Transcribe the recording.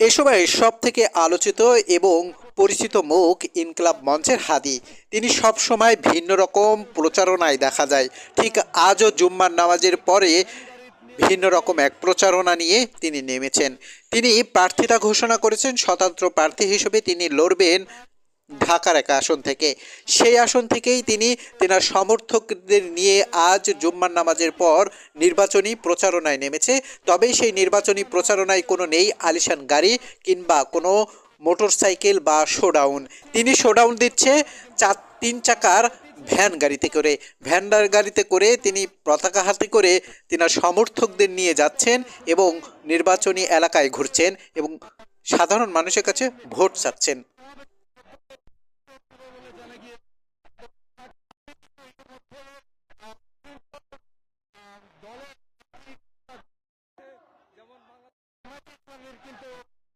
এ সময় সব থেকে আলোচিত এবং পরিচিত মুখ ইনকলাব মঞ্চের হাদি। তিনি সব সময় ভিন্ন রকম প্রচারণায় দেখা যায়। ঠিক আজও জুম্মার নামাজের পরে ভিন্ন রকম এক প্রচারণা নিয়ে তিনি নেমেছেন। তিনি প্রার্থিতা ঘোষণা করেছেন, স্বতন্ত্র প্রার্থী হিসেবে তিনি লড়বেন ঢাকার এক আসন থেকে। সেই আসন থেকেই তিনি তেনার সমর্থকদের নিয়ে আজ জুম্মার নামাজের পর নির্বাচনী প্রচারণায় নেমেছে। তবে সেই নির্বাচনী প্রচারণায় কোনো নেই আলিশান গাড়ি কিংবা কোনো মোটরসাইকেল বা শোডাউন। তিনি শোডাউন দিচ্ছে চার, তিন চাকার ভ্যান গাড়িতে করে। ভ্যান গাড়িতে করে তিনি পতাকা হাতে করে তিনার সমর্থকদের নিয়ে যাচ্ছেন এবং নির্বাচনী এলাকায় ঘুরছেন এবং সাধারণ মানুষের কাছে ভোট চাচ্ছেন। বলে জানা গিয়ে দলের যেমন কিন্তু